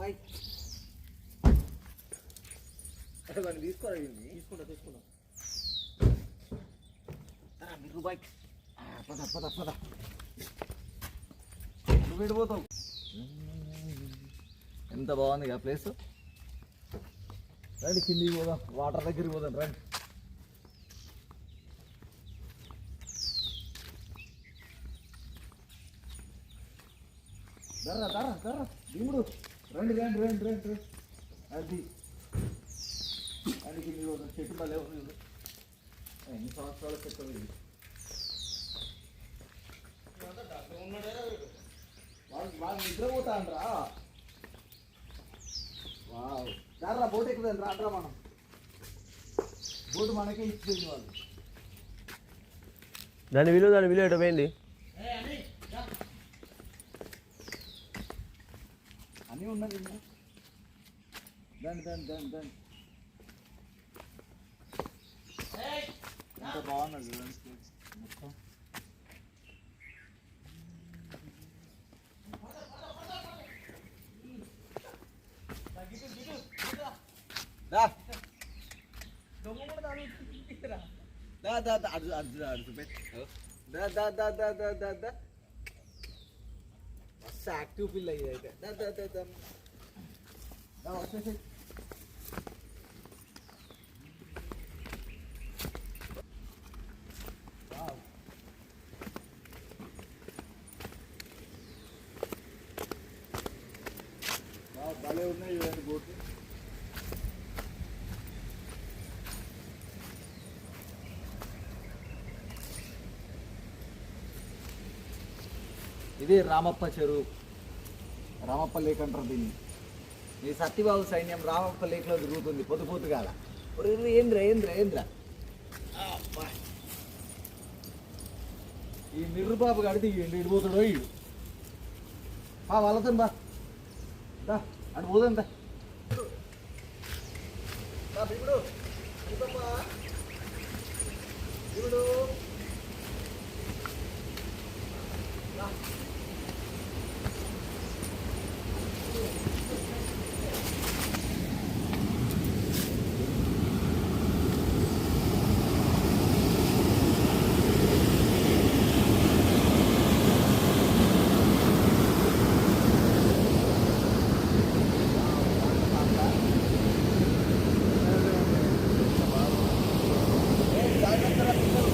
Bye వాడిని తీసుకోరా వీడిని తీసుకుంటా తీసుకుంటా. మీరు బాయ్ పద పద పద. నువ్వు వెళ్ళిపోతావు ఎంత బాగుంది ఆ ప్లేస్ రండి కిందికి పోదాం. వాటర్ దగ్గరికి పోదాం రండి. దర్రా దర్రా దర్రా దిగుడు. రండి రండి రండి రండి రండి. అది. అది మీరు ఒక చెట్టు భలే ఉంది చూడు. ఎన్ని సంవత్సరాల చెట్టు ఇది? వాళ్ళు వాళ్ళు నిద్రపోతాండ్రా. వావ్. దారా బోట్ ఎక్కుదాం రాట్రా మనం. బోటు మనకే ఇచ్చింది వాళ్ళు. దాని విలువ దాని విలువ ఎటు పోయింది? అన్నీ ఉన్నది ఇంకా. దండి దండి దండి దండి ఎంత బాగున్నది చూడండి మొత్తం దా దా దా దా అడు అడు అడు పెట్టు దా దా దా దా దా దా దా మస్తు యాక్టివ్ పిల్ల ఇది అయితే దా దా దా దా దా వచ్చేసి వావ్. వావ్, భలే ఉన్నాయి చూడండి బోట్లు ఇది రామప్ప చెరువు. రామప్ప లేక్ అంటారు దీన్ని. ఈ సత్యబాబు సైన్యం రామప్ప లేక్లో తిరుగుతుంది పొద్దు పొద్దుగాల. ఏంద్ర ఏంద్ర ఏంద్ర? ఈ నిర్రుబాబు కడితే ఏంటి ఇడిపోతాడో ఇడు. బా వాళ్ళతో బా అటు పోదాం దా. ఇప్పుడు. ఇప్పుడు. Thank you.